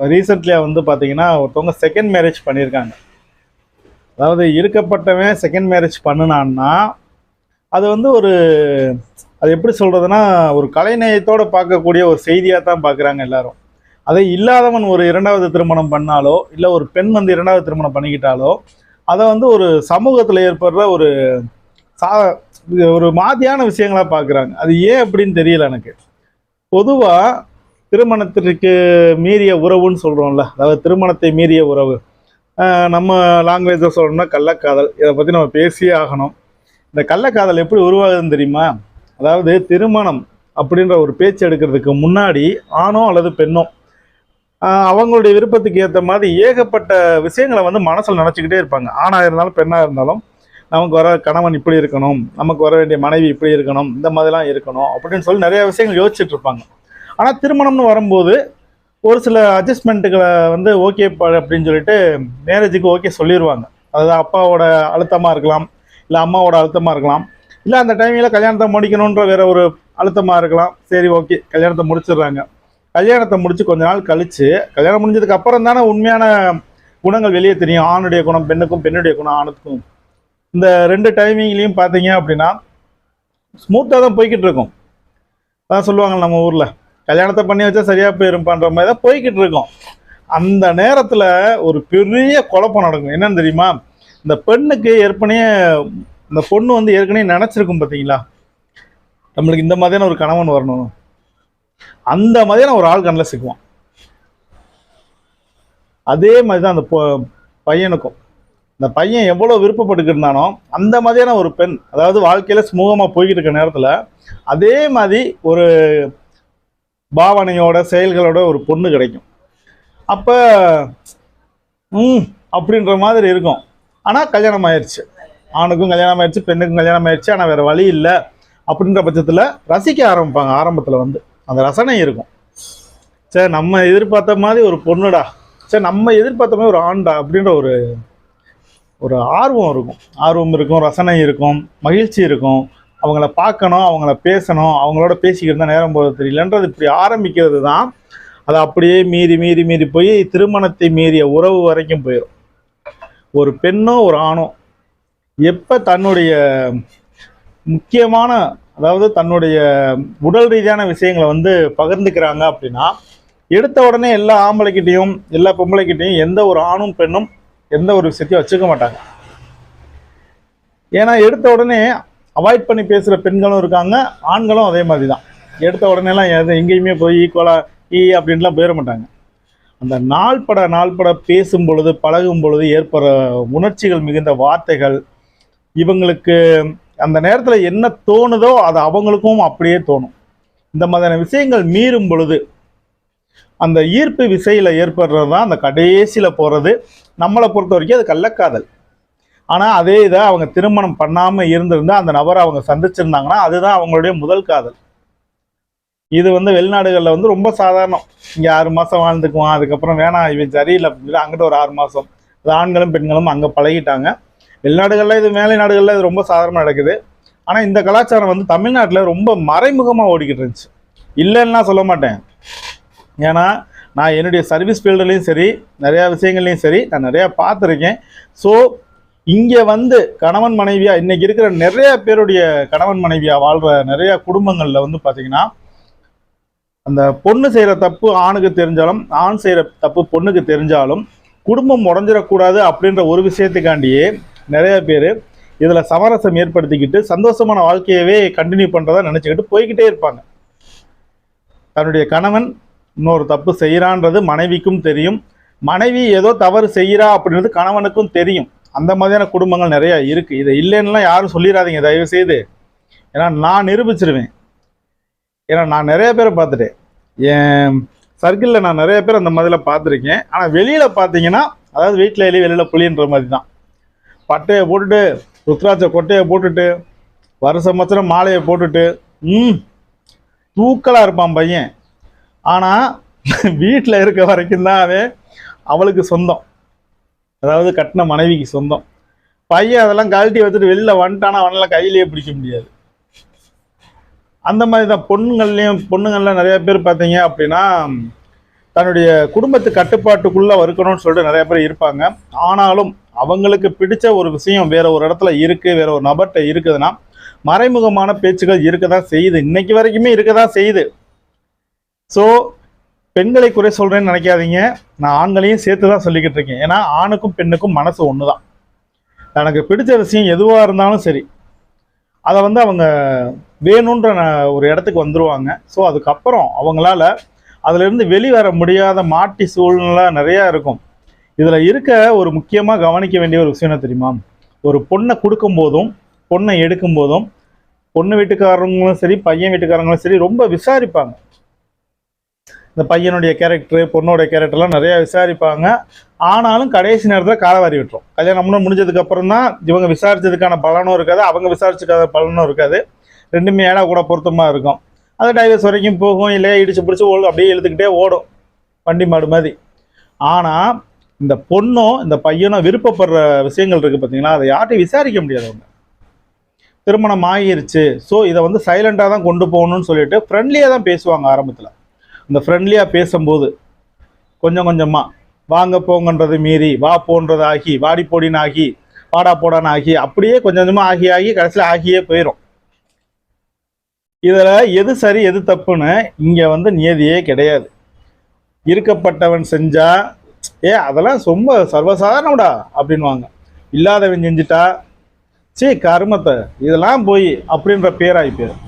ரீசெண்ட்லியாக வந்து பார்த்தீங்கன்னா ஒருத்தவங்க செகண்ட் மேரேஜ் பண்ணியிருக்காங்க அதாவது இருக்கப்பட்டவன் செகண்ட் மேரேஜ் பண்ணுனான்னா அது வந்து ஒரு அது எப்படி சொல்கிறதுனா ஒரு கலைநயத்தோடு பார்க்கக்கூடிய ஒரு செய்தியாக தான் பார்க்குறாங்க எல்லாரும். அதை இல்லாதவன் ஒரு இரண்டாவது திருமணம் பண்ணாலோ இல்லை ஒரு பெண் வந்து இரண்டாவது திருமணம் பண்ணிக்கிட்டாலோ அதை வந்து ஒரு சமூகத்தில் ஏற்படுற ஒரு சா இது ஒரு மாதிரியான விஷயங்களாக பார்க்குறாங்க அது ஏன் அப்படின்னு தெரியல எனக்கு. பொதுவாக திருமணத்திற்கு மீறிய உறவுன்னு சொல்கிறோம்ல அதாவது திருமணத்தை மீறிய உறவு. நம்ம லாங்குவேஜில் சொல்லணும்னா கள்ளக்காதல். இதை பற்றி நம்ம பேசியே ஆகணும். இந்த கள்ளக்காதல் எப்படி உருவாகுதுன்னு தெரியுமா? அதாவது திருமணம் அப்படின்ற ஒரு பேச்சு எடுக்கிறதுக்கு முன்னாடி ஆணோ அல்லது பெண்ணோ அவங்களுடைய விருப்பத்துக்கு ஏற்ற மாதிரி ஏகப்பட்ட விஷயங்களை வந்து மனசில் நினச்சிக்கிட்டே இருப்பாங்க. ஆணாக இருந்தாலும் பெண்ணாக இருந்தாலும் நமக்கு வர கணவன் இப்படி இருக்கணும் நமக்கு வர வேண்டிய மனைவி இப்படி இருக்கணும் இந்த மாதிரிலாம் இருக்கணும் அப்படின்னு சொல்லி நிறைய விஷயங்கள் யோசிச்சுட்டு இருப்பாங்க. ஆனால் திருமணம்னு வரும்போது ஒரு சில அட்ஜஸ்ட்மெண்ட்டுகளை வந்து ஓகே அப்படின்னு சொல்லிட்டு மேரேஜுக்கு ஓகே சொல்லிடுவாங்க அதாவது அப்பாவோட அழுத்தமாக இருக்கலாம் இல்லை அம்மாவோட அழுத்தமாக இருக்கலாம். இல்லை அந்த டைமில் கல்யாணத்தை முடிக்கணுன்ற வேற ஒரு அழுத்தமாக இருக்கலாம். சரி ஓகே கல்யாணத்தை முடிச்சிடுறாங்க. கல்யாணத்தை முடித்து கொஞ்ச நாள் கழிச்சு கல்யாணம் முடிஞ்சதுக்கு அப்புறம் தானே உண்மையான குணங்கள் வெளியே தெரியும். ஆணுடைய குணம் பெண்ணுக்கும் பெண்ணுடைய குணம் ஆணுக்கும். இந்த ரெண்டு டைமிங்லேயும் பார்த்தீங்க அப்படின்னா ஸ்மூத்தாக தான் போய்கிட்டு இருக்கும். அதான் சொல்லுவாங்க நம்ம ஊரில். கல்யாணத்தை பண்ணி வச்சா சரியாக போயிருப்பான்ற மாதிரி தான் போய்கிட்டு இருக்கோம். அந்த நேரத்தில் ஒரு பெரிய குழப்பம் நடக்கும். என்னன்னு தெரியுமா? இந்த பெண்ணுக்கு ஏற்கனவே இந்த பொண்ணு வந்து ஏற்கனவே நினச்சிருக்கும் பார்த்தீங்களா நம்மளுக்கு இந்த மாதிரியான ஒரு கணவன் வரணும். அந்த மாதிரியான ஒரு ஆள் கண்ணில் சிக்குவான். அதே மாதிரி தான் அந்த பொ- பையனுக்கும். இந்த பையன் எவ்வளோ விருப்பப்பட்டுக்கிட்டு இருந்தானோ அந்த மாதிரியான ஒரு பெண் அதாவது வாழ்க்கையில் சுமூகமாக போய்கிட்டு இருக்க நேரத்தில் அதே மாதிரி ஒரு பாவனையோட செயல்களோட ஒரு பொண்ணு கிடைக்கும். அப்போ ம் அப்படின்ற மாதிரி இருக்கும். ஆனால் கல்யாணம் ஆயிடுச்சு ஆணுக்கும் கல்யாணம் ஆயிடுச்சு பெண்ணுக்கும் கல்யாணம் ஆயிடுச்சு ஆனால் வேறு வழி இல்லை. அப்படின்ற பட்சத்தில் ரசிக்க ஆரம்பிப்பாங்க ஆரம்பத்தில் வந்து. அந்த ரசனை இருக்கும். சரி நம்ம எதிர்பார்த்த மாதிரி ஒரு பொண்ணுடா. சரி நம்ம எதிர்பார்த்த மாதிரி ஒரு ஆண்டா அப்படின்ற ஒரு ஒரு ஆர்வம் இருக்கும். ஆர்வம் இருக்கும் ரசனை இருக்கும் மகிழ்ச்சி இருக்கும். அவங்கள பார்க்கணும் அவங்கள பேசணும் அவங்களோட பேசிக்கிட்டு தான் நேரம் போகிறது தெரியலன்றது இப்படி ஆரம்பிக்கிறது தான் அது அப்படியே மீறி மீறி மீறி போய் திருமணத்தை மீறிய உறவு வரைக்கும் போயிடும் ஒரு பெண்ணோ ஒரு ஆணோ எப்போ தன்னுடைய முக்கியமான அதாவது தன்னுடைய உடல் ரீதியான விஷயங்களை வந்து பகிர்ந்துக்கிறாங்க அப்படின்னா எடுத்த உடனே எல்லா ஆம்பளைக்கிட்டையும் எல்லா பொம்பளைக்கிட்டையும் எந்த ஒரு ஆணும் பெண்ணும் எந்த ஒரு விஷயத்தையும் வச்சுக்க மாட்டாங்க. ஏன்னா எடுத்த உடனே அவாய்ட் பண்ணி பேசுகிற பெண்களும் இருக்காங்க ஆண்களும் அதே மாதிரி தான் எடுத்த உடனேலாம் எது எங்கேயுமே போய் ஈக்குவலாக ஈ e அப்படின்லாம் போயிட மாட்டாங்க. அந்த நாள்பட நாள்பட பேசும் பொழுது பழகும் பொழுது ஏற்படுற உணர்ச்சிகள் மிகுந்த வார்த்தைகள் இவங்களுக்கு அந்த நேரத்தில் என்ன தோணுதோ அது அவங்களுக்கும் அப்படியே தோணும். இந்த மாதிரியான விஷயங்கள் மீறும் பொழுது அந்த ஈர்ப்பு விசையில் ஏற்படுறது தான் அந்த கடைசியில் போகிறது நம்மளை பொறுத்த வரைக்கும் அது கள்ளக்காதல். ஆனால் அதே இதை அவங்க திருமணம் பண்ணாமல் இருந்திருந்தால் அந்த நபரை அவங்க சந்திச்சிருந்தாங்கன்னா அதுதான் அவங்களுடைய முதல் காதல். இது வந்து வெளிநாடுகளில் வந்து ரொம்ப சாதாரணம். இங்கே ஆறு மாதம் வாழ்ந்துக்குவான் அதுக்கப்புறம் வேணாம் இவன் சரியில்லை அப்படின்னு அங்கிட்ட ஒரு ஆறு மாதம் ஆண்களும் பெண்களும் அங்கே பழகிட்டாங்க. வெளிநாடுகளில் இது மேலை நாடுகளில் இது ரொம்ப சாதாரணமாக நடக்குது. ஆனால் இந்த கலாச்சாரம் வந்து தமிழ்நாட்டில் ரொம்ப மறைமுகமாக ஓடிக்கிட்டு இருந்துச்சு. இல்லைன்னா சொல்ல மாட்டேன். ஏன்னா நான் என்னுடைய சர்வீஸ் ஃபீல்டுலேயும் சரி நிறையா விஷயங்கள்லையும் சரி நான் நிறையா பார்த்துருக்கேன். ஸோ இங்கே வந்து கணவன் மனைவியாக இன்னைக்கு இருக்கிற நிறைய பேருடைய கணவன் மனைவியாக வாழ்கிற நிறைய குடும்பங்களில் வந்து பார்த்தீங்கன்னா அந்த பொண்ணு செய்கிற தப்பு ஆணுக்கு தெரிஞ்சாலும் ஆண் செய்கிற தப்பு பொண்ணுக்கு தெரிஞ்சாலும் குடும்பம் உடஞ்சிடக்கூடாது அப்படின்ற ஒரு விஷயத்துக்காண்டியே நிறைய பேர் இதில் சமரசம் ஏற்படுத்திக்கிட்டு சந்தோஷமான வாழ்க்கையவே கண்டினியூ பண்ணுறதா நினச்சிக்கிட்டு போய்கிட்டே இருப்பாங்க. தன்னுடைய கணவன் இன்னொரு தப்பு செய்கிறான்றது மனைவிக்கும் தெரியும். மனைவி ஏதோ தவறு செய்கிறா அப்படின்றது கணவனுக்கும் தெரியும். அந்த மாதிரியான குடும்பங்கள் நிறைய இருக்குது இதை இல்லைன்னுலாம் யாரும் சொல்லிடாதீங்க தயவு செய்து ஏன்னா நான் நிரூபிச்சிருவேன். ஏன்னா நான் நிறைய பேரை பார்த்துட்டேன். என் சர்க்கிளில் நான் நிறைய பேர் அந்த மாதிரிலாம் பார்த்துருக்கேன். ஆனால் வெளியில் பார்த்தீங்கன்னா அதாவது வீட்டில் எலி வெளியில் புளின்ற மாதிரி தான். பட்டையை போட்டுட்டு ருத்ராட்ச கொட்டையை போட்டுட்டு வருஷம் மச்சரம் மாலையை போட்டுட்டு ம் தூக்கலாக இருப்பான் பையன். ஆனால் வீட்டில் இருக்க வரைக்கும் தான் அவன் அவளுக்கு சொந்தம். அதாவது கட்டின மனைவிக்கு சொந்தம். பையன் அதெல்லாம் கழட்டி வச்சுட்டு வெளியில் வந்துட்டானா அவனெல்லாம் கையிலேயே பிடிக்க முடியாது. அந்த மாதிரி தான் பொண்ணுங்கள்லேயும் பொண்ணுங்கள்லாம் நிறைய பேர் பார்த்தீங்க அப்படின்னா தன்னுடைய குடும்பத்து கட்டுப்பாட்டுக்குள்ளே இருக்கணும்னு சொல்லிட்டு நிறைய பேர் இருப்பாங்க. ஆனாலும் அவங்களுக்கு பிடிச்ச ஒரு விஷயம் வேற ஒரு இடத்துல இருக்குது வேற ஒரு நபர்கிட்ட இருக்குதுன்னா மறைமுகமான பேச்சுகள் இருக்க தான் செய்யுது. இன்னைக்கு வரைக்குமே இருக்க தான் செய்யுது. ஸோ பெண்களை குறை சொல்கிறேன்னு நினைக்காதீங்க. நான் ஆண்களையும் சேர்த்து தான் சொல்லிக்கிட்டு இருக்கேன். ஏன்னா ஆணுக்கும் பெண்ணுக்கும் மனசு ஒன்று தான் எனக்கு பிடிச்ச விஷயம் எதுவாக இருந்தாலும் சரி அதை வந்து அவங்க வேணுன்ற ஒரு இடத்துக்கு வந்துருவாங்க. ஸோ அதுக்கப்புறம் அவங்களால அதிலிருந்து வெளிவர முடியாத மாட்டி சூழ்நிலை நிறையா இருக்கும். இதில் இருக்க ஒரு முக்கியமாக கவனிக்க வேண்டிய ஒரு விஷயம் என்ன தெரியுமா? ஒரு பொண்ணை கொடுக்கும் போதும் பொண்ணை எடுக்கும் போதும் பொண்ணு வீட்டுக்காரங்களும் சரி பையன் வீட்டுக்காரங்களும் சரி ரொம்ப விசாரிப்பாங்க. இந்த பையனுடைய கேரக்டரு பொண்ணோட கேரக்டர்லாம் நிறையா விசாரிப்பாங்க. ஆனாலும் கடைசி நேரத்தில் காலவாரி விட்டுரும். கல்யாணம் முன்ன தான் இவங்க விசாரிச்சதுக்கான பலனும் இருக்காது அவங்க விசாரிச்சதுக்கான பலனும் இருக்காது. ரெண்டுமே ஏடா கூட பொருத்தமாக இருக்கும். அது டைவர்ஸ் வரைக்கும் போகும் இல்லையா இடிச்சு பிடிச்சி ஓடும் அப்படியே இழுத்துக்கிட்டே ஓடும். வண்டி மாடு மாதிரி. ஆனால் இந்த பொண்ணும் இந்த பையனும் விருப்பப்படுற விஷயங்கள் இருக்குது பார்த்தீங்களா அதை யார்ட்டையும் விசாரிக்க முடியாது அவங்க. திருமணம் ஆகிருச்சு. ஸோ இதை வந்து சைலண்டாக தான் கொண்டு போகணும்னு சொல்லிட்டு ஃப்ரெண்ட்லியாக தான் பேசுவாங்க ஆரம்பத்தில். இந்த ஃப்ரெண்ட்லியாக பேசும்போது கொஞ்சம் கொஞ்சமாக வாங்க போங்கன்றது மீறி வா போன்றது ஆகி வாடி போடின்னு ஆகி வாடா போடான்னு ஆகி அப்படியே கொஞ்சம் கொஞ்சமாக ஆகி ஆகி கடைசியில் ஆகியே போயிடும் இதில் எது சரி எது தப்புன்னு இங்கே வந்து நியதியே கிடையாது. இருக்கப்பட்டவன் செஞ்சா ஏ அதெல்லாம் ரொம்ப சர்வசாதாரணம்டா அப்படின்வாங்க இல்லாதவன் செஞ்சுட்டா சீ கருமத்தை இதெல்லாம் போய் அப்படின்ற பேராகி போயிடும்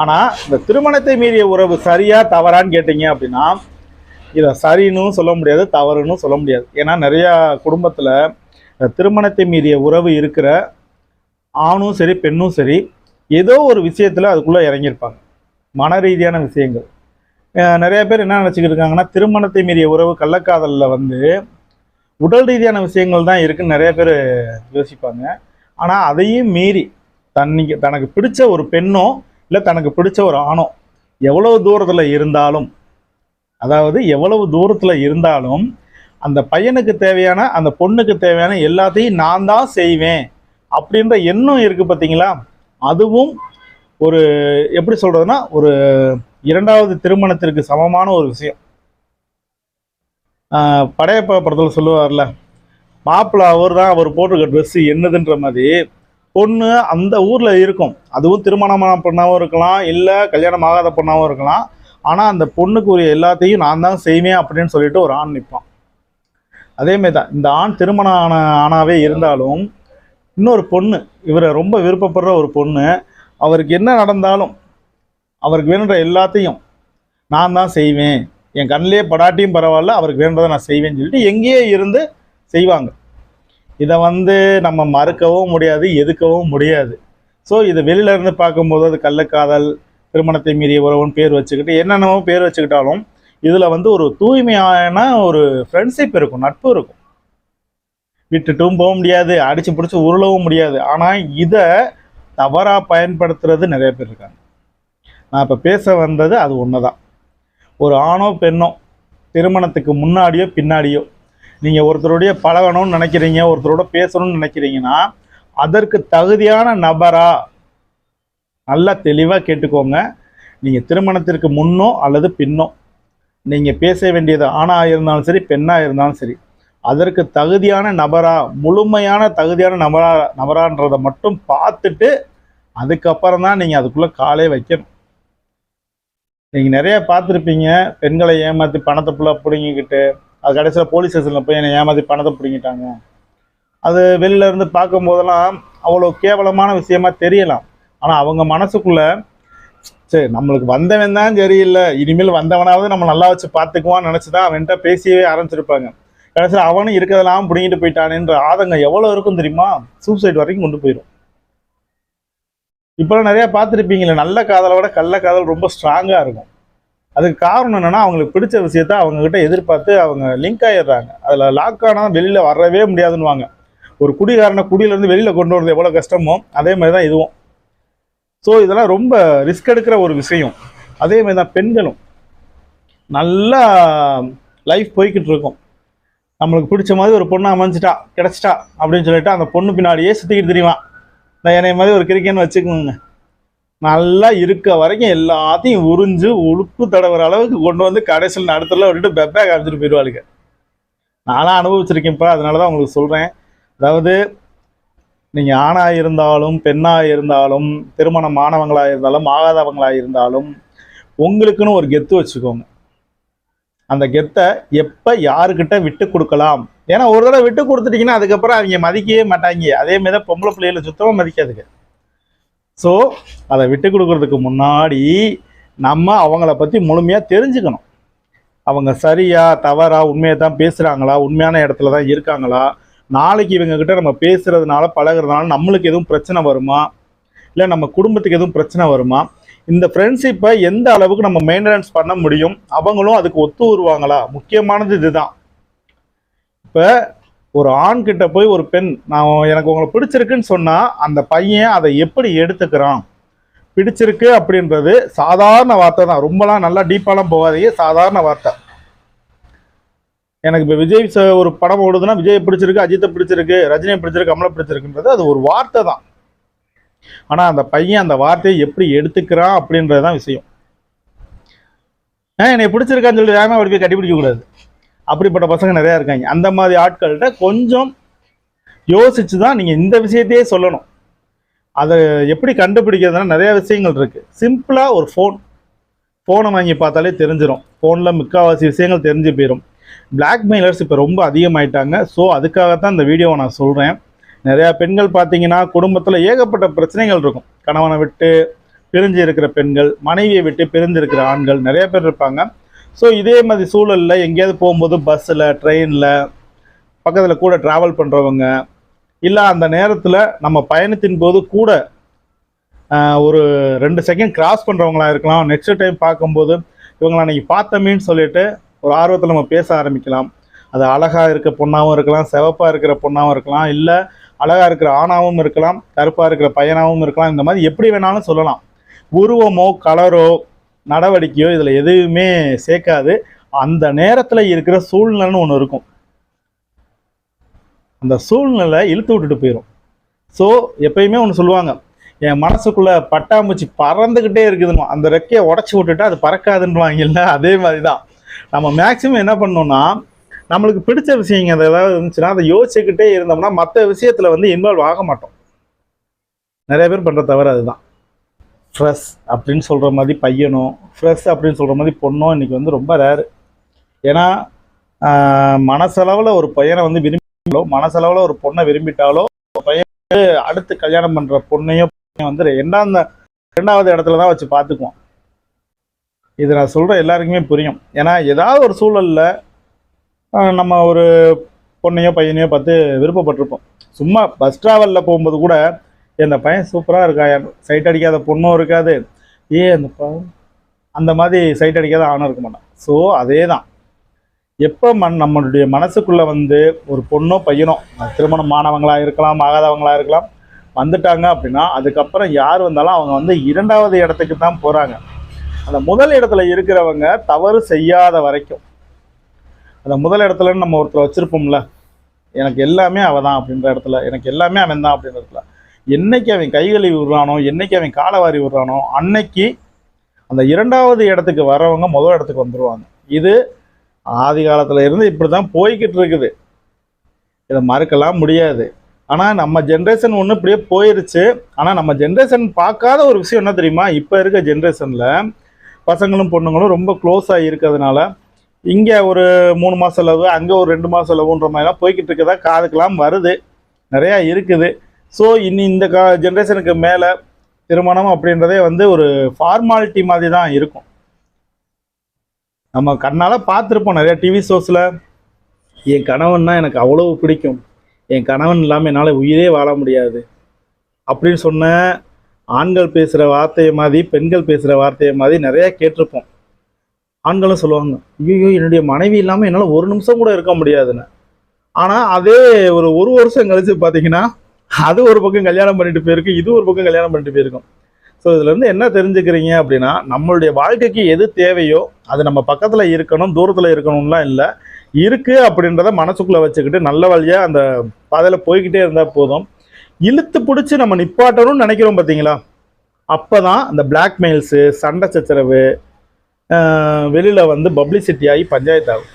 ஆனால் இந்த திருமணத்தை மீறிய உறவு சரியா தவறான்னு கேட்டீங்க அப்படின்னா இதை சரின்னு சொல்ல முடியாது தவறுன்னு சொல்ல முடியாது. ஏன்னா நிறையா குடும்பத்தில் திருமணத்தை மீறிய உறவு இருக்கிற ஆணும் சரி பெண்ணும் சரி ஏதோ ஒரு விஷயத்தில் அதுக்குள்ளே இறங்கியிருப்பாங்க. மன ரீதியான விஷயங்கள். நிறைய பேர் என்ன நினச்சிக்கிட்டு இருக்காங்கன்னா திருமணத்தை மீறிய உறவு கள்ளக்காதலில் வந்து உடல் ரீதியான விஷயங்கள் தான் இருக்குன்னு நிறைய பேர் யோசிப்பாங்க. ஆனால் அதையும் மீறி தன்னைக்கு தனக்கு பிடிச்ச ஒரு பெண்ணும் இல்லை தனக்கு பிடிச்ச ஒரு ஆணோ எவ்வளவு தூரத்தில் இருந்தாலும் அதாவது எவ்வளவு தூரத்தில் இருந்தாலும் அந்த பையனுக்கு தேவையான அந்த பொண்ணுக்கு தேவையான எல்லாத்தையும் நான் தான் செய்வேன் அப்படின்ற எண்ணம் இருக்குது பார்த்தீங்களா அதுவும் ஒரு எப்படி சொல்கிறதுனா ஒரு இரண்டாவது திருமணத்திற்கு சமமான ஒரு விஷயம். ஆஹ் படையப்பா படத்தில் சொல்லுவார்ல மாப்பிள்ளை அவர் தான் அவர் போட்டிருக்க ட்ரெஸ்ஸு என்னதுன்ற மாதிரி பொண்ணு அந்த ஊரில் இருக்கும். அதுவும் திருமணமான பொண்ணாகவும் இருக்கலாம் இல்லை கல்யாணம் ஆகாத பொண்ணாகவும் இருக்கலாம். ஆனால் அந்த பொண்ணுக்கு உரிய எல்லாத்தையும் நான் தான் செய்வேன் அப்படின்னு சொல்லிட்டு ஒரு ஆண் நிற்பான் அதேமாரி தான் இந்த ஆண் திருமணம் ஆன ஆணாகவே இருந்தாலும் இன்னொரு பொண்ணு இவரை ரொம்ப விருப்பப்படுற ஒரு பொண்ணு அவருக்கு என்ன நடந்தாலும் அவருக்கு வேணுன்ற எல்லாத்தையும் நான் தான் செய்வேன். என் கண்ணிலே படாட்டியும் பரவாயில்ல அவருக்கு வேணுன்றதை நான் செய்வேன்னு சொல்லிட்டு எங்கேயே இருந்து செய்வாங்க. இதை வந்து நம்ம மறுக்கவும் முடியாது எதுக்கவும் முடியாது. ஸோ இது வெளியில இருந்து பார்க்கும்போது அது கள்ளக்காதல் திருமணத்தை மீறிய உறவுன்னு பேர் வச்சுக்கிட்டு என்னென்னவோ பேர் வச்சுக்கிட்டாலும் இதில் வந்து ஒரு தூய்மையான ஒரு ஃப்ரெண்ட்ஷிப் இருக்கும் நட்பு இருக்கும். விட்டுட்டும் போக முடியாது அடிச்சு பிடிச்சி உருளவும் முடியாது. ஆனால் இதை தவறாக பயன்படுத்துறது நிறைய பேர் இருக்காங்க. நான் இப்போ பேச வந்தது அது ஒன்று தான் ஒரு ஆணோ பெண்ணோ திருமணத்துக்கு முன்னாடியோ பின்னாடியோ நீங்கள் ஒருத்தருடைய பழகணும்னு நினைக்கிறீங்க ஒருத்தரோட பேசணும்னு நினைக்கிறீங்கன்னா அதற்கு தகுதியான நபரா? நல்லா தெளிவாக கேட்டுக்கோங்க. நீங்கள் திருமணத்திற்கு முன்னோ அல்லது பின்னோ நீங்கள் பேச வேண்டியது ஆணாக இருந்தாலும் சரி பெண்ணாக இருந்தாலும் சரி அதற்கு தகுதியான நபரா முழுமையான தகுதியான நபரா நபரான்றதை மட்டும் பார்த்துட்டு அதுக்கப்புறம் தான் நீங்கள் அதுக்குள்ளே காலே வைக்கணும். நீங்கள் நிறைய பார்த்துருப்பீங்க பெண்களை ஏமாற்றி பணத்தை ஃபுல்லாக பிடுங்கிக்கிட்டு அது கடைசியில் போலீஸ் ஸ்டேஷனில் போய் என்னை ஏமாற்றி பணத்தை பிடிங்கிட்டாங்க. அது வெளியில இருந்து பார்க்கும்போதெல்லாம் அவ்வளோ கேவலமான விஷயமா தெரியலாம். ஆனால் அவங்க மனசுக்குள்ள சரி நம்மளுக்கு வந்தவன் தான் சரியில்லை. இனிமேல் வந்தவனாவது நம்ம நல்லா வச்சு பார்த்துக்குவான்னு நினச்சி தான் அவன்கிட்ட பேசியவே ஆரம்பிச்சிருப்பாங்க. கடைசியில் அவனும் இருக்கிறதெல்லாம் பிடிங்கிட்டு போயிட்டானேன்ற ஆதங்கம் எவ்வளோ இருக்கும் தெரியுமா? சூசைட் வரைக்கும் கொண்டு போயிடும் இப்போலாம் நிறையா பார்த்துருப்பீங்களே நல்ல காதலை விட கள்ள காதல் ரொம்ப ஸ்ட்ராங்காக இருக்கும். அதுக்கு காரணம் என்னென்னா அவங்களுக்கு பிடிச்ச விஷயத்த அவங்கக்கிட்ட எதிர்பார்த்து அவங்க லிங்க் ஆயிடுறாங்க. அதில் லாக் ஆனால் வெளியில் வரவே முடியாதுன்னுவாங்க. ஒரு குடிகாரனை குடியிலேருந்து வெளியில் கொண்டு வரது எவ்வளோ கஷ்டமோ அதே மாதிரி தான் இதுவும். ஸோ இதெல்லாம் ரொம்ப ரிஸ்க் எடுக்கிற ஒரு விஷயம். அதே மாதிரி தான் பெண்களும். நல்லா லைஃப் போய்கிட்டு இருக்கும் நம்மளுக்கு பிடிச்ச மாதிரி ஒரு பொண்ணு அமைஞ்சிட்டா கிடச்சிட்டா அப்படின்னு சொல்லிட்டு அந்த பொண்ணு பின்னாடியே சுற்றிக்கிட்டு தெரியுமா நான் என்னை மாதிரி ஒரு கிரிக்கென்னு வச்சுக்கோங்க. நல்லா இருக்க வரைக்கும் எல்லாத்தையும் உறிஞ்சு உழுப்பு தடவுற அளவுக்கு கொண்டு வந்து கடைசியில் நடத்துல விட்டுட்டு பெப்பே காமிச்சிட்டு போயிடுவாளுங்க. நானும் அனுபவிச்சிருக்கேன்ப்பா அதனால தான் உங்களுக்கு சொல்கிறேன் அதாவது நீங்கள் ஆணாக இருந்தாலும் பெண்ணாக இருந்தாலும் திருமணமானவங்களாக இருந்தாலும் ஆகாதவங்களாக இருந்தாலும் உங்களுக்குன்னு ஒரு கெத்து வச்சுக்கோங்க. அந்த கெத்தை எப்போ யாருக்கிட்ட விட்டு கொடுக்கலாம்? ஏன்னா ஒரு தடவை விட்டு கொடுத்துட்டீங்கன்னா அதுக்கப்புறம் அவங்க மதிக்கவே மாட்டாங்க. அதே மாதிரி தான் பொம்பளை பிள்ளைகளை சுத்தமாக மதிக்காதுங்க. ஸோ அதை விட்டு கொடுக்கறதுக்கு முன்னாடி நம்ம அவங்கள பற்றி முழுமையாக தெரிஞ்சுக்கணும். அவங்க சரியா தவறா உண்மையை தான் பேசுகிறாங்களா உண்மையான இடத்துல தான் இருக்காங்களா? நாளைக்கு இவங்கக்கிட்ட நம்ம பேசுகிறதுனால பழகுறதுனால நம்மளுக்கு எதுவும் பிரச்சனை வருமா? இல்லை நம்ம குடும்பத்துக்கு எதுவும் பிரச்சனை வருமா? இந்த ஃப்ரெண்ட்ஷிப்பை எந்த அளவுக்கு நம்ம மெயின்டெனன்ஸ் பண்ண முடியும்? அவங்களும் அதுக்கு ஒத்து வருவாங்களா? முக்கியமானது இதுதான். இப்போ ஒரு ஆண் கிட்ட போய் ஒரு பெண் நான் எனக்கு உங்களை பிடிச்சிருக்குன்னு சொன்னால் அந்த பையன் அதை எப்படி எடுத்துக்கிறான்? பிடிச்சிருக்கு அப்படின்றது சாதாரண வார்த்தை தான். ரொம்பலாம் நல்லா டீப்பாலாம் போகாதீங்க. சாதாரண வார்த்தை. எனக்கு இப்போ விஜய் ச- ஒரு படம் ஓடுதுன்னா விஜய் பிடிச்சிருக்கு அஜித்தை பிடிச்சிருக்கு ரஜினியை பிடிச்சிருக்கு கமலை பிடிச்சிருக்குன்றது அது ஒரு வார்த்தை தான். ஆனால் அந்த பையன் அந்த வார்த்தையை எப்படி எடுத்துக்கிறான் அப்படின்றது தான் விஷயம். ஏன் என்னை பிடிச்சிருக்கான்னு சொல்லி வேகமாக அவருக்கு போய் அப்படிப்பட்ட பசங்க நிறையா இருக்காங்க. அந்த மாதிரி ஆட்கள்கிட்ட கொஞ்சம் யோசிச்சு தான் நீங்கள் இந்த விஷயத்தையே சொல்லணும். அதை எப்படி கண்டுபிடிக்கிறதுனா நிறைய விஷயங்கள் இருக்குது சிம்பிளாக ஒரு ஃபோன் ஃபோனை வாங்கி பார்த்தாலே தெரிஞ்சிடும் ஃபோனில் முக்கால்வாசி விஷயங்கள் தெரிஞ்சு போயிடும் பிளாக்மெயிலர்ஸ் இப்போ ரொம்ப அதிகமாயிட்டாங்க. ஸோ அதுக்காகத்தான் இந்த வீடியோவை நான் சொல்கிறேன் நிறையா பெண்கள் பார்த்தீங்கன்னா குடும்பத்தில் ஏகப்பட்ட பிரச்சனைகள் இருக்கும். கணவனை விட்டு பிரிஞ்சு இருக்கிற பெண்கள் மனைவியை விட்டு பிரிஞ்சு இருக்கிற ஆண்கள் நிறைய பேர் இருப்பாங்க. ஸோ இதே மாதிரி சூழலில் எங்கேயாவது போகும்போது பஸ்ஸில் ட்ரெயினில் பக்கத்தில் கூட ட்ராவல் பண்ணுறவங்க இல்லை அந்த நேரத்தில் நம்ம பயணத்தின் போது கூட ஒரு ரெண்டு செகண்ட் கிராஸ் பண்ணுறவங்களா இருக்கலாம். நெக்ஸ்ட் டைம் பார்க்கும்போது இவங்களை அன்றைக்கி பார்த்தமேன்னு சொல்லிட்டு ஒரு ஆர்வத்தில் நம்ம பேச ஆரம்பிக்கலாம். அது அழகாக இருக்க பொண்ணாகவும் இருக்கலாம் சிவப்பாக இருக்கிற பொண்ணாகவும் இருக்கலாம் இல்லை அழகாக இருக்கிற ஆணாகவும் இருக்கலாம் கருப்பாக இருக்கிற பையனாகவும் இருக்கலாம். இந்த மாதிரி எப்படி வேணாலும் சொல்லலாம். உருவமோ கலரோ நடவடிக்கையோ இதில் எதுவுமே சேர்க்காது. அந்த நேரத்தில் இருக்கிற சூழ்நிலைன்னு ஒன்று இருக்கும். அந்த சூழ்நிலை இழுத்து விட்டுட்டு போயிடும் ஸோ எப்பயுமே ஒன்று சொல்லுவாங்க என் மனசுக்குள்ளே பட்டாம்பூச்சி பறந்துக்கிட்டே இருக்குதுன்னு அந்த ரெக்கையை உடச்சி விட்டுட்டு அது பறக்காதுன்றாங்கல்ல அதே மாதிரி தான் நம்ம மேக்ஸிமம் என்ன பண்ணோம்னா நம்மளுக்கு பிடிச்ச விஷயங்க அது ஏதாவது இருந்துச்சுன்னா அதை யோசிச்சுக்கிட்டே இருந்தோம்னா மற்ற விஷயத்தில் வந்து இன்வால்வ் ஆக மாட்டோம். நிறைய பேர் பண்ணுற தவிர அதுதான். ஃப்ரெஷ் அப்படின்னு சொல்கிற மாதிரி பையனும் ஃப்ரெஷ் அப்படின்னு சொல்கிற மாதிரி பொண்ணும் இன்றைக்கி வந்து ரொம்ப ரேரு ஏன்னா மனசளவில் ஒரு பையனை வந்து விரும்பிட்டாலோ மனசளவில் ஒரு பொண்ணை விரும்பிட்டாலோ பையன் வந்து அடுத்து கல்யாணம் பண்ணுற பொண்ணையோ பையன் வந்து ரெண்டாந்த ரெண்டாவது இடத்துல தான் வச்சு பார்த்துக்குவோம் இது நான் சொல்கிற எல்லாருக்குமே புரியும். ஏன்னா ஏதாவது ஒரு சூழலில் நம்ம ஒரு பொண்ணையோ பையனையோ பார்த்து விருப்பப்பட்டிருப்போம். சும்மா பஸ் ட்ராவலில் போகும்போது கூட இந்த பையன் சூப்பராக இருக்கா? சைட் அடிக்காத பொண்ணும் இருக்காது. ஏ அந்த அந்த மாதிரி சைட் அடிக்காத ஆணும் இருக்க மாட்டான். ஸோ அதே தான் எப்போ மண் நம்மளுடைய மனசுக்குள்ளே வந்து ஒரு பொண்ணோ பையனோ திருமணம் மாணவங்களாக இருக்கலாம் ஆகாதவங்களாக இருக்கலாம் வந்துட்டாங்க அப்படின்னா அதுக்கப்புறம் யார் வந்தாலும் அவங்க வந்து இரண்டாவது இடத்துக்கு தான் போகிறாங்க அந்த முதல் இடத்துல இருக்கிறவங்க தவறு செய்யாத வரைக்கும். அந்த முதல் இடத்துலன்னு நம்ம ஒருத்தர் வச்சுருப்போம்ல. எனக்கு எல்லாமே அவள் தான் அப்படின்ற இடத்துல எனக்கு எல்லாமே அவன் தான் அப்படின்ற இடத்துல. என்னைக்கு அவன் கைகளை விடுறானோ என்னைக்கு அவன் காலை வாரி விடுறானோ அன்னைக்கு அந்த இரண்டாவது இடத்துக்கு வரவங்க முதல் இடத்துக்கு வந்துடுவாங்க இது ஆதி காலத்தில் இருந்து இப்படி தான் போய்கிட்டு இருக்குது. இதை மறுக்கலாம் முடியாது. ஆனால் நம்ம ஜென்ரேஷன் ஒன்று இப்படியே போயிருச்சு. ஆனால் நம்ம ஜென்ரேஷன் பார்க்காத ஒரு விஷயம் என்ன தெரியுமா? இப்போ இருக்க ஜென்ரேஷனில் பசங்களும் பொண்ணுங்களும் ரொம்ப க்ளோஸாக இருக்கிறதுனால இங்கே ஒரு மூணு மாத செலவு அங்கே ஒரு ரெண்டு மாத செலவுன்ற மாதிரிலாம் போய்கிட்டு இருக்கதா காதுக்கெல்லாம் வருது. நிறையா இருக்குது. ஸோ இனி இந்த கா ஜென்ரேஷனுக்கு மேலே திருமணம் அப்படின்றதே வந்து ஒரு ஃபார்மாலிட்டி மாதிரி தான் இருக்கும். நம்ம கண்ணால் பார்த்துருப்போம் நிறையா டிவி ஷோஸில் என் கணவன்னா எனக்கு அவ்வளோ பிடிக்கும். என் கணவன் இல்லாமல் என்னால் உயிரே வாழ முடியாது. அப்படின்னு சொன்ன ஆண்கள் பேசுகிற வார்த்தையை மாதிரி பெண்கள் பேசுகிற வார்த்தையை மாதிரி நிறையா கேட்டிருப்போம். ஆண்களும் சொல்லுவாங்க ஐயோ என்னுடைய மனைவி இல்லாமல் என்னால் ஒரு நிமிஷம் கூட இருக்க முடியாதுன்னு. ஆனால் அதே ஒரு ஒரு வருஷம் கழித்து பார்த்தீங்கன்னா அது ஒரு பக்கம் கல்யாணம் பண்ணிட்டு போயிருக்கு இது ஒரு பக்கம் கல்யாணம் பண்ணிட்டு போயிருக்கும். ஸோ இதுலேருந்து என்ன தெரிஞ்சுக்கிறீங்க அப்படின்னா நம்மளுடைய வாழ்க்கைக்கு எது தேவையோ அது நம்ம பக்கத்தில் இருக்கணும் தூரத்தில் இருக்கணும்லாம் இல்லை. இருக்குது அப்படின்றத மனசுக்குள்ளே வச்சுக்கிட்டு நல்ல வழியாக அந்த பாதையில் போய்கிட்டே இருந்தால் போதும். இழுத்து பிடிச்சி நம்ம நிப்பாட்டணும்னு நினைக்கிறோம் பார்த்தீங்களா அப்போ தான் அந்த பிளாக்மெயில்ஸு சண்டை சச்சரவு வெளியில் வந்து பப்ளிசிட்டி ஆகி பஞ்சாயத்து ஆகும்.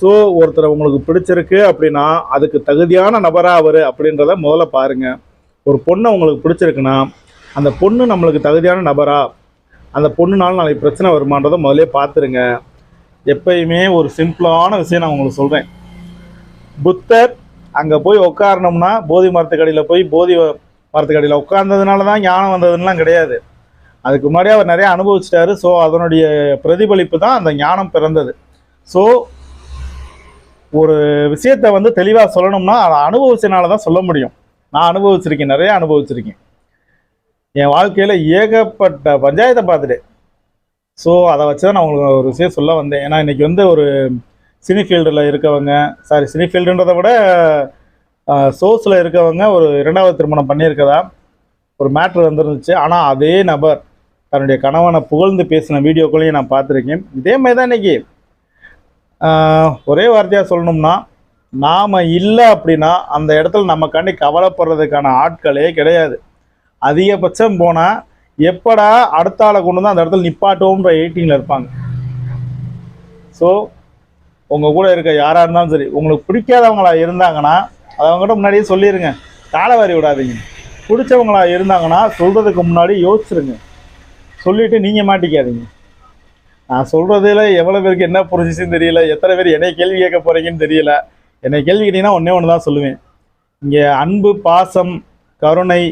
ஸோ ஒருத்தர் உங்களுக்கு பிடிச்சிருக்கு அப்படின்னா அதுக்கு தகுதியான நபராக அவர் அப்படின்றத முதல்ல பாருங்கள் ஒரு பொண்ணை உங்களுக்கு பிடிச்சிருக்குன்னா அந்த பொண்ணு நம்மளுக்கு தகுதியான நபரா அந்த பொண்ணுனால நாளைக்கு பிரச்சனை வருமானதை முதல்ல பார்த்துருங்க எப்பயுமே ஒரு சிம்பிளான விஷயம் நான் உங்களுக்கு சொல்கிறேன் புத்தர் அங்கே போய் உட்காரணும்னா போதி மரத்துக்கடியில் போய் போதி மரத்துக்கடியில் உட்கார்ந்ததுனால தான் ஞானம் வந்ததுன்னெலாம் கிடையாது. அதுக்கு முன்னாடி அவர் நிறையா அனுபவிச்சிட்டாரு. ஸோ அதனுடைய பிரதிபலிப்பு தான் அந்த ஞானம் பிறந்தது. ஸோ ஒரு விஷயத்தை வந்து தெளிவாக சொல்லணும்னா அதை அனுபவிச்சனால தான் சொல்ல முடியும். நான் அனுபவிச்சிருக்கேன் நிறைய அனுபவிச்சிருக்கேன். என் வாழ்க்கையில் ஏகப்பட்ட பஞ்சாயத்தை பார்த்துட்டேன். ஸோ அதை வச்சு தான் நான் உங்களுக்கு ஒரு விஷயம் சொல்ல வந்தேன். ஏன்னா இன்றைக்கி வந்து ஒரு சினி ஃபீல்டில் இருக்கவங்க சாரி சினி ஃபீல்டுன்றதை விட சோர்ஸில் இருக்கவங்க ஒரு இரண்டாவது திருமணம் பண்ணியிருக்கதா? ஒரு மேட்ரு வந்துருந்துச்சு. ஆனால் அதே நபர் தன்னுடைய கணவனை புகழ்ந்து பேசின வீடியோக்குள்ளேயும் நான் பார்த்துருக்கேன். இதே மாதிரி தான் இன்றைக்கி ஒரே வார்த்தையாக சொல்லணும்னா நாம் இல்லை அப்படின்னா அந்த இடத்துல நமக்காண்டி கவலைப்படுறதுக்கான ஆட்களே கிடையாது. அதிகபட்சம் போனால் எப்படா அடுத்த ஆளை கொண்டு வந்து அந்த இடத்துல நிப்பாட்டோன்ற எயிட்டிங்கில் இருப்பாங்க. ஸோ உங்கள் கூட இருக்க யாராக இருந்தாலும் சரி உங்களுக்கு பிடிக்காதவங்களா இருந்தாங்கன்னா அதை அவங்ககிட்ட முன்னாடியே சொல்லிடுங்க காலை வாரி விடாதீங்க. பிடிச்சவங்களா இருந்தாங்கன்னா சொல்கிறதுக்கு முன்னாடி யோசிச்சிருங்க. சொல்லிவிட்டு நீங்கள் மாட்டிக்காதீங்க. நான் சொல்றதுல எவ்வளோ பேருக்கு என்ன புரிஞ்சிச்சுன்னு தெரியல எத்தனை பேர் என்னை கேள்வி கேட்க போகிறீங்கன்னு தெரியல. என்னை கேள்வி கேட்டிங்கன்னா ஒன்றே ஒன்று தான் சொல்லுவேன். இங்கே அன்பு பாசம் கருணை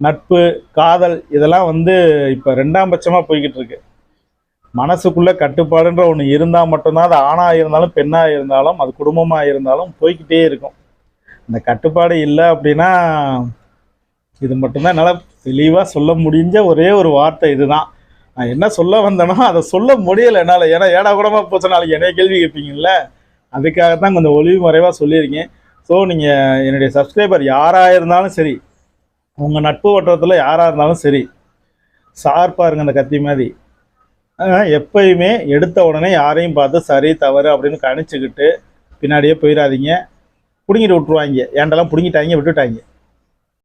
நட்பு காதல் இதெல்லாம் வந்து இப்போ ரெண்டாம் பட்சமாக போய்கிட்டு இருக்கு. மனசுக்குள்ள கட்டுப்பாடுன்ற ஒன்று இருந்தால் மட்டும்தான் அது ஆணாக இருந்தாலும் பெண்ணாக இருந்தாலும் அது குடும்பமாக இருந்தாலும் போய்கிட்டே இருக்கும். அந்த கட்டுப்பாடு இல்லை அப்படின்னா இது மட்டும்தான் என்னால் தெளிவாக சொல்ல முடிஞ்ச ஒரே ஒரு வார்த்தை இதுதான். நான் என்ன சொல்ல வந்தேனோ அதை சொல்ல முடியலை என்னால். ஏன்னா ஏடா கூடமா போச்சு நாளைக்கு என்னைய கேள்வி கேட்பீங்கல்ல? அதுக்காக தான் கொஞ்சம் ஒளிவு மறைவாக சொல்லியிருக்கேன். ஸோ நீங்கள் என்னுடைய சப்ஸ்கிரைபர் யாராக இருந்தாலும் சரி உங்கள் நட்பு வட்டத்தில் யாராக இருந்தாலும் சரி ஷார்ப்பாக இருங்க அந்த கத்தி மாதிரி. எப்பயுமே எடுத்த உடனே யாரையும் பார்த்து சரி தவறு அப்படின்னு கணிச்சுக்கிட்டு பின்னாடியே போயிடாதீங்க பிடுங்கிட்டு விட்ருவாங்க ஏண்டெல்லாம் பிடுங்கிட்டாங்க விட்டுட்டாங்க.